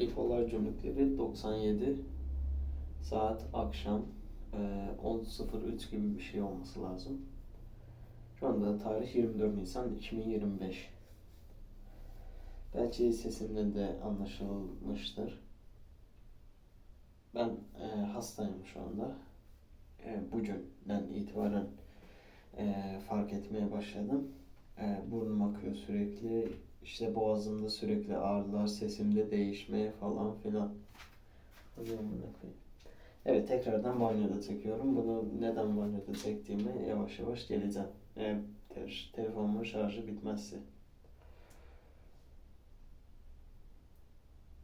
İlkolar cümlükleri 97 saat akşam e, 10.03 gibi bir şey olması lazım. Şu anda tarih 24 Nisan 2025. Belki sesimden de anlaşılmıştır. Ben e, hastayım şu anda. E, bugünden itibaren e, fark etmeye başladım. E, burnum akıyor sürekli. İşte boğazımda sürekli ağrılar, sesimde değişme falan filan. Evet tekrardan banyoda çekiyorum. Bunu neden banyoda çektiğime yavaş yavaş geleceğim. Eğer te- telefonumun şarjı bitmezse.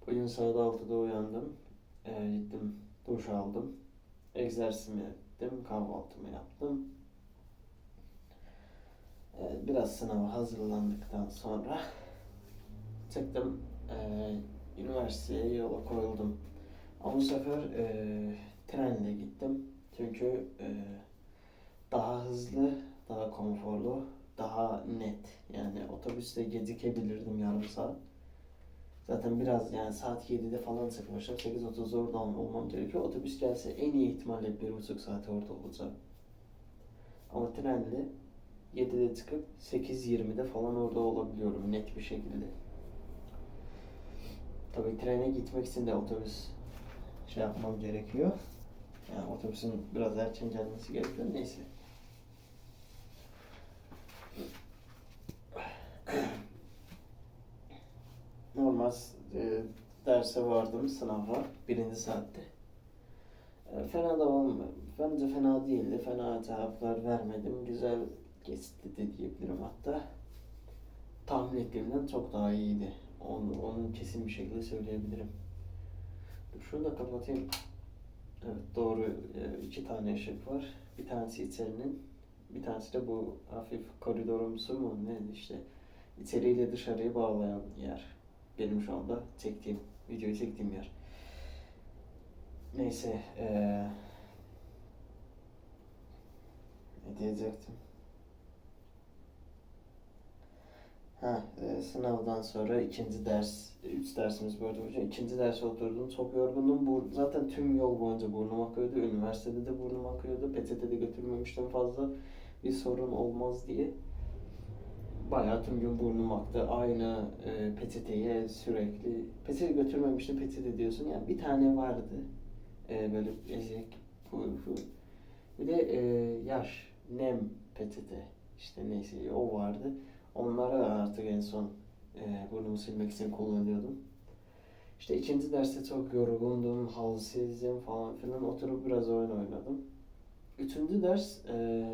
Bugün saat 6'da uyandım. Ee, gittim duş aldım. Egzersizimi ettim. Kahvaltımı yaptım. Ee, biraz sınava hazırlandıktan sonra çıktım. Ee, üniversiteye yola koyuldum. Ama bu sefer e, trenle gittim. Çünkü e, daha hızlı, daha konforlu, daha net. Yani otobüste gecikebilirdim yarım saat. Zaten biraz yani saat 7'de falan çıkmışım. 8.30'da orada ol- olmam gerekiyor. Otobüs gelse en iyi ihtimalle bir buçuk saat orada olacağım. Ama trenle 7'de çıkıp 8.20'de falan orada olabiliyorum net bir şekilde. Tabii trene gitmek için de otobüs şey yapmam gerekiyor. Yani otobüsün biraz erken gelmesi gerekiyor. Neyse. Normal e, derse vardım sınava birinci saatte. E, fena da. Bence fena değildi. Fena cevaplar vermedim. Güzel geçti de diyebilirim hatta. Tahmin ettiğimden çok daha iyiydi. Onu, onu kesin bir şekilde söyleyebilirim. Dur şunu da kapatayım. Evet doğru E, iki tane ışık var. Bir tanesi içerinin, bir tanesi de bu hafif koridorumsu mu ne işte içeriyle dışarıyı bağlayan yer. Benim şu anda çektiğim, videoyu çektiğim yer. Neyse, eee ne diyecektim? Ha, e, sınavdan sonra ikinci ders, üç dersimiz böyle hocam. İkinci ders oturdum, çok yorgundum. Bu, zaten tüm yol boyunca burnum akıyordu. Üniversitede de burnum akıyordu. Peçete de götürmemiştim fazla. Bir sorun olmaz diye. Bayağı tüm gün burnum aktı. Aynı e, peçeteye sürekli. Peçete götürmemiştim, peçete diyorsun. Yani bir tane vardı. E, böyle ezek, full. Bir de e, yaş, nem peçete. İşte neyse o vardı. Onları artık en son e, burnumu silmek için kullanıyordum. İşte ikinci derste çok yorgundum, halsizdim falan filan. Oturup biraz oyun oynadım. Üçüncü ders e,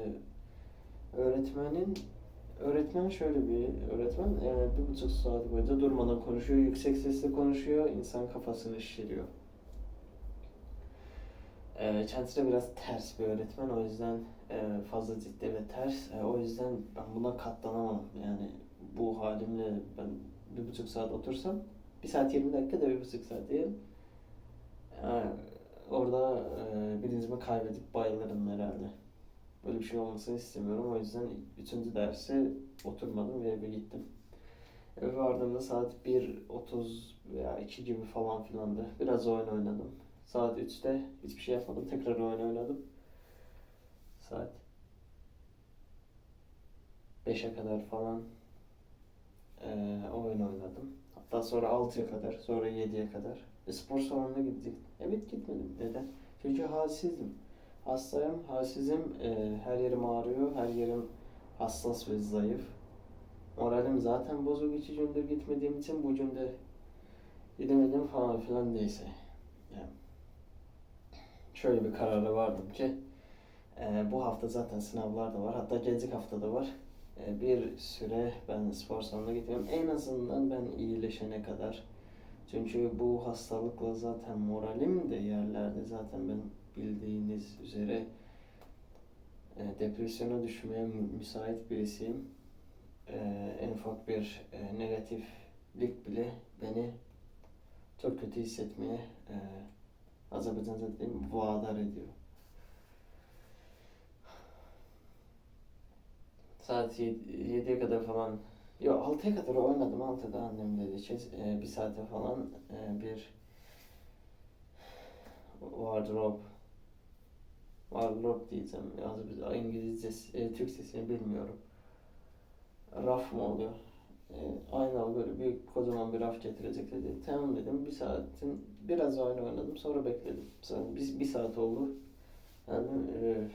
öğretmenin öğretmen şöyle bir öğretmen e, bir buçuk saat boyunca durmadan konuşuyor, yüksek sesle konuşuyor, insan kafasını şişiriyor. E, biraz ters bir öğretmen o yüzden e, fazla ciddi ve ters. E, o yüzden ben buna katlanamam. Yani bu halimle ben bir buçuk saat otursam bir saat 20 dakika da bir buçuk saat diyelim. Yani orada e, bilincimi kaybedip bayılırım herhalde. Böyle bir şey olmasını istemiyorum. O yüzden üçüncü derse oturmadım ve eve gittim. Eve vardığımda saat 1.30 veya 2 gibi falan filandı. Biraz oyun oynadım. Saat 3'te hiçbir şey yapmadım. Tekrar oyun oynadım. Saat 5'e kadar falan eee oyun oynadım. Hatta sonra 6'ya kadar, sonra 7'ye kadar. E, spor salonuna gittik. Evet gitmedim. Neden? Çünkü halsizdim. Hastayım, halsizim. Eee, her yerim ağrıyor, her yerim hassas ve zayıf. Moralim zaten bozuk iki gündür gitmediğim için bugün de gidemedim falan filan neyse. Şöyle bir karara vardım ki e, bu hafta zaten sınavlar da var. Hatta gelecek hafta da var. E, bir süre ben spor salonuna gidiyorum. En azından ben iyileşene kadar. Çünkü bu hastalıkla zaten moralim de yerlerde. Zaten ben bildiğiniz üzere e, depresyona düşmeye mü- müsait birisiyim. E, en ufak bir e, negatiflik bile beni çok kötü hissetmeye e, Azerbaycan'da dediğim vadar ediyor. Saat 7'ye kadar falan Yok 6'ya kadar oynadım. 6'da annem dedi ki e, bir saate falan e, bir wardrobe wardrobe diyeceğim. Yani biz İngilizce, e, Türkçesini bilmiyorum. Raf mı oluyor? Aynalı böyle büyük kocaman bir raf getirecek dedi. Tamam dedim. Bir saatin biraz oyun oynadım. Sonra bekledim. Sonra bir, bir saat oldu. Yani e,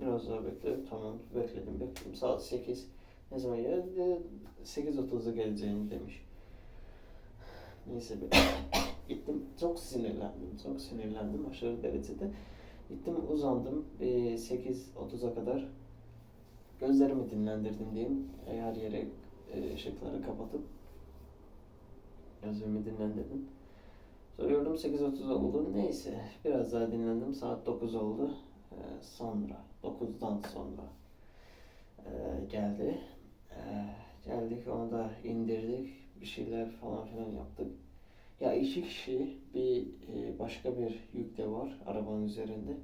biraz daha bekledim. Tamam bekledim bekledim. Saat 8. Ne zaman geldi? 8.30'da geleceğini demiş. Neyse bir gittim. Çok sinirlendim. Çok sinirlendim aşırı derecede. Gittim uzandım. E, 8.30'a kadar gözlerimi dinlendirdim diyeyim. Her yere e, ışıkları kapatıp gözlerimi dinlendirdim. Gördüm 8.30 oldu. Neyse biraz daha dinlendim. Saat 9 oldu. E, sonra 9'dan sonra e, geldi. E, geldik onu da indirdik. Bir şeyler falan filan yaptık. Ya iki kişi bir e, başka bir yük de var arabanın üzerinde.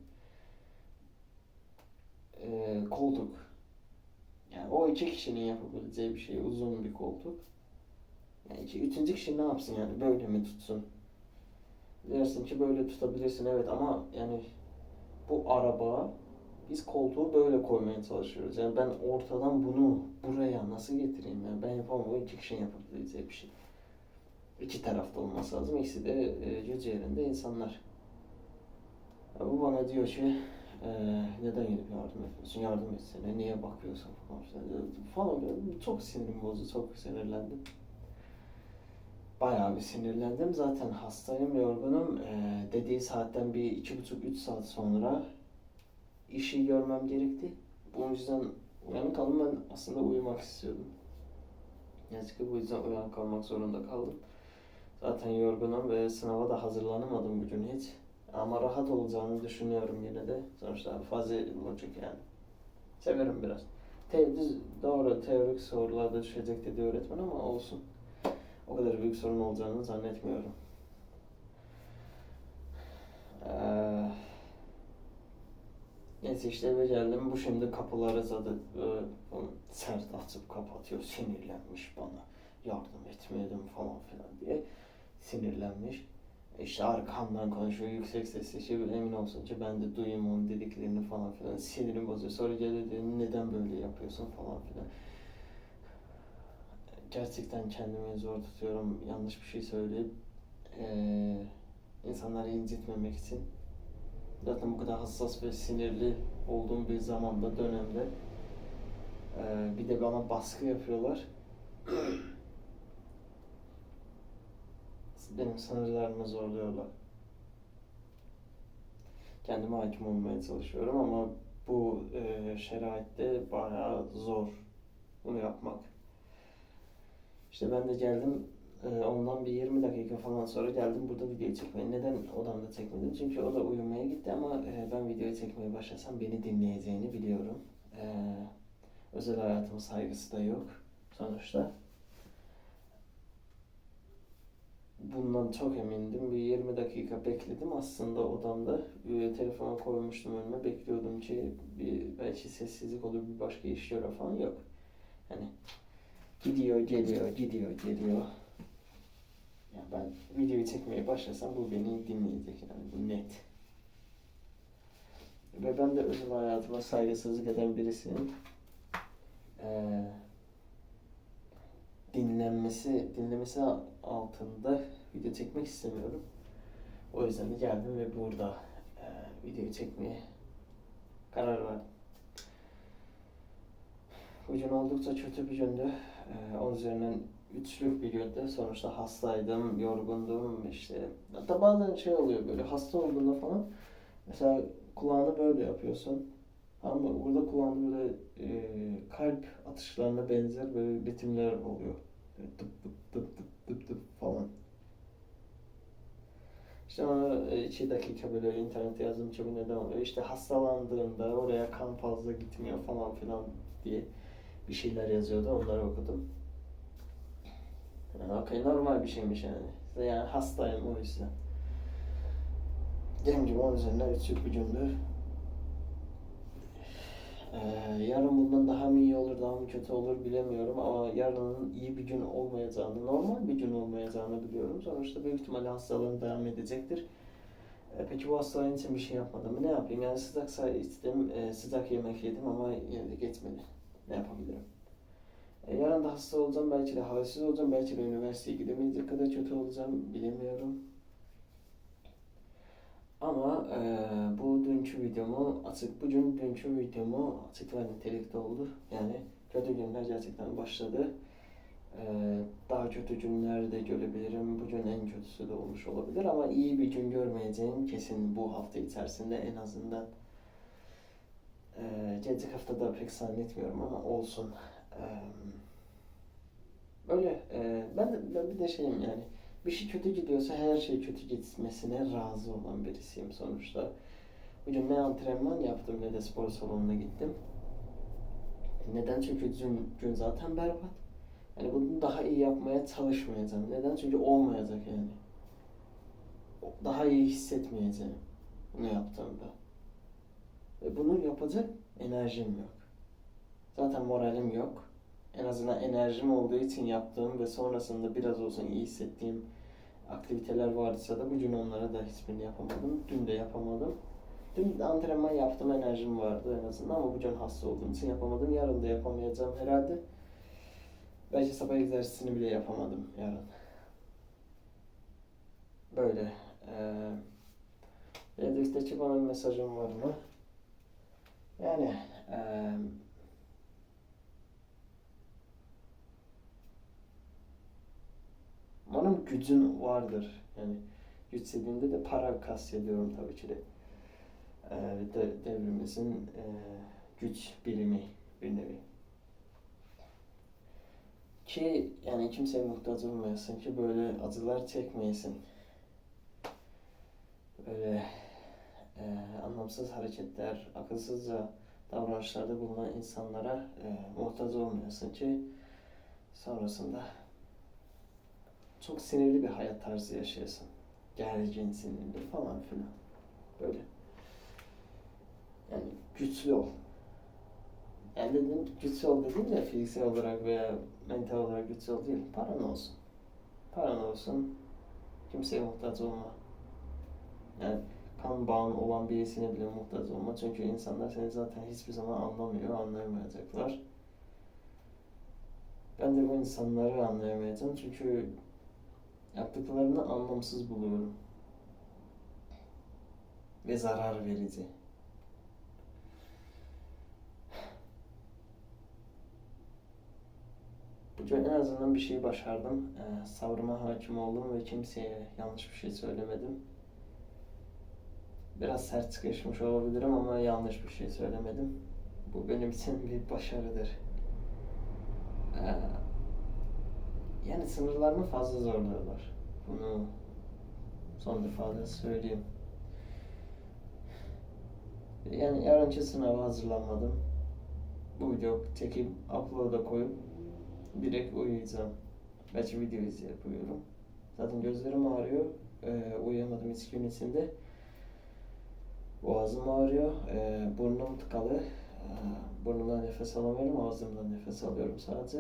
E, koltuk. Yani o iki kişinin yapabileceği bir şey uzun bir koltuk. Yani iki, üçüncü kişi ne yapsın yani böyle mi tutsun? Dersin ki böyle tutabilirsin evet ama yani bu araba biz koltuğu böyle koymaya çalışıyoruz. Yani ben ortadan bunu buraya nasıl getireyim yani ben yapamam. O iki kişinin yapabileceği bir şey. İki tarafta olması lazım. İkisi de e, yüz yerinde insanlar. Ya bu bana diyor ki e, neden gelip yardım etmiyorsun? Yardım etsene. Niye bakıyorsun falan filan. Falan çok sinirim bozdu. Çok sinirlendim. Bayağı bir sinirlendim. Zaten hastayım, yorgunum. E, dediği saatten bir iki buçuk, üç saat sonra işi görmem gerekti. Bu yüzden uyanık kaldım. Ben aslında uyumak istiyordum. Yazık ki bu yüzden uyanık kalmak zorunda kaldım. Zaten yorgunum ve sınava da hazırlanamadım bugün hiç. Ama rahat olacağını düşünüyorum yine de. Sonuçta fazla logic yani. Severim biraz. Te doğru teorik sorularda düşecek dedi öğretmen ama olsun. O kadar büyük sorun olacağını zannetmiyorum. Ee, neyse işte eve geldim. Bu şimdi kapıları böyle onu sert açıp kapatıyor. Sinirlenmiş bana. Yardım etmedim falan filan diye. Sinirlenmiş. İşte arkamdan konuşuyor yüksek sesle şey emin olsun ki ben de duyayım onun dediklerini falan filan sinirim bozuyor. Sonra geliyor diyor neden böyle yapıyorsun falan filan. Gerçekten kendimi zor tutuyorum yanlış bir şey söyleyip eee insanları incitmemek için. Zaten bu kadar hassas ve sinirli olduğum bir zamanda dönemde eee, bir de bana baskı yapıyorlar. Benim sınırlarımı zorluyorlar. Kendime hakim olmaya çalışıyorum ama bu e, şeraitte bayağı zor bunu yapmak. İşte ben de geldim e, ondan bir 20 dakika falan sonra geldim burada video çekmeye. Neden odamda çekmedim? Çünkü o da uyumaya gitti ama e, ben videoyu çekmeye başlasam beni dinleyeceğini biliyorum. E, özel hayatımın saygısı da yok sonuçta. Bundan çok emindim. Bir 20 dakika bekledim aslında odamda. Bir telefona koymuştum önüme. Bekliyordum ki bir belki sessizlik olur, bir başka iş göre falan yok. Hani gidiyor, geliyor, gidiyor, geliyor. Ya ben videoyu çekmeye başlasam bu beni dinleyecek yani bu net. Ve ben de özel hayatıma saygısızlık eden birisiyim. Ee, dinlenmesi dinlemesi altında video çekmek istemiyorum. O yüzden de geldim ve burada e, video çekmeye karar verdim. Bugün oldukça kötü bir gündü. E, onun üzerinden üçlük bir gündü. Sonuçta hastaydım, yorgundum işte. Hatta bazen şey oluyor böyle hasta olduğunda falan mesela kulağını böyle yapıyorsun. Ama burada kulağında böyle e, kalp atışlarına benzer böyle ritimler oluyor. Tıp tıp tıp tıp tıp tıp falan. İşte ona e, iki dakika böyle internette yazdım bu neden oluyor. İşte hastalandığında oraya kan fazla gitmiyor falan filan diye bir şeyler yazıyordu. Onları okudum. Yani okey normal bir şeymiş yani. Yani hastayım o yüzden. Dediğim gibi onun üzerinden üçlük bir gündü. Ee, yarın bundan daha mı iyi olur, daha mı kötü olur bilemiyorum ama yarının iyi bir gün olmayacağını, normal bir gün olmayacağını biliyorum. Sonuçta büyük ihtimalle hastalığım devam edecektir. Ee, peki bu hastalığın için bir şey yapmadım mı? Ne yapayım? Yani sıcak say içtim, e, sıcak yemek yedim ama yine de geçmedi. Ne yapabilirim? E, yarın da hasta olacağım, belki de halsiz olacağım, belki de üniversiteye gidemeyecek kadar kötü olacağım, bilemiyorum. Ama e, bu dünkü videomu açık, bugün dünkü videomu ve nitelikte oldu. Yani kötü günler gerçekten başladı. E, daha kötü günler de görebilirim. Bugün en kötüsü de olmuş olabilir ama iyi bir gün görmeyeceğim kesin bu hafta içerisinde en azından. E, gelecek haftada pek zannetmiyorum ama olsun. E, öyle. E, ben ben bir de şeyim yani bir şey kötü gidiyorsa her şey kötü gitmesine razı olan birisiyim sonuçta. Bugün ne antrenman yaptım ne de spor salonuna gittim. Neden? Çünkü dün gün zaten berbat. Yani bunu daha iyi yapmaya çalışmayacağım. Neden? Çünkü olmayacak yani. Daha iyi hissetmeyeceğim bunu yaptığımda. Ve bunu yapacak enerjim yok. Zaten moralim yok. En azından enerjim olduğu için yaptığım ve sonrasında biraz olsun iyi hissettiğim aktiviteler varsa da bugün onlara da hiçbirini yapamadım. Dün de yapamadım. Dün antrenman yaptım, enerjim vardı en azından ama bugün hasta olduğum için yapamadım. Yarın da yapamayacağım herhalde. Belki sabah egzersizini bile yapamadım yarın. Böyle. Ee, Reddit'teki bana mesajım var mı? Yani eee Umarım gücün vardır. Yani güç dediğimde de para kastediyorum tabii ki de. Ee, de devrimimizin e, güç birimi bir nevi. Ki yani kimseye muhtaç olmayasın ki böyle acılar çekmeyesin. Böyle e, anlamsız hareketler, akılsızca davranışlarda bulunan insanlara e, muhtaç olmayasın ki sonrasında çok sinirli bir hayat tarzı yaşayasın. Gergin, sinirli falan filan. Böyle. Yani güçlü ol. Yani dedim güçlü ol dediğim de fiziksel olarak veya mental olarak güçlü ol değil. Paran olsun. Paran olsun. Kimseye muhtaç olma. Yani kan bağın olan birisine bile muhtaç olma. Çünkü insanlar seni zaten hiçbir zaman anlamıyor, anlayamayacaklar. Ben de bu insanları anlayamayacağım çünkü Yaptıklarını anlamsız buluyorum. Ve zarar verici. Bugün en azından bir şey başardım. Ee, sabrıma hakim oldum ve kimseye yanlış bir şey söylemedim. Biraz sert sıkışmış olabilirim ama yanlış bir şey söylemedim. Bu benim için bir başarıdır. Ee, yani sınırlarını fazla zorluyorlar. Bunu son defa da söyleyeyim. Yani yarınki sınava hazırlanmadım. Bu video çekip upload'a koyup direkt uyuyacağım. Belki video izleyip uyuyorum. Zaten gözlerim ağrıyor. Ee, uyuyamadım hiç gün içinde. Boğazım ağrıyor. Ee, burnum tıkalı. Ee, burnumdan nefes alamıyorum. Ağzımdan nefes alıyorum sadece.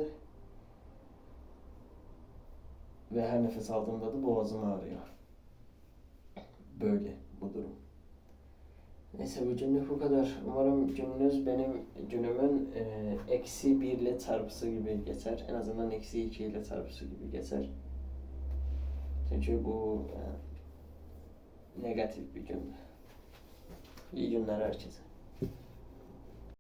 Ve her nefes aldığımda da boğazım ağrıyor. Böyle bu durum. Neyse bu günlük bu kadar. Umarım gününüz benim günümün e, eksi bir ile çarpısı gibi geçer. En azından eksi iki ile çarpısı gibi geçer. Çünkü bu e, negatif bir gün. İyi günler herkese.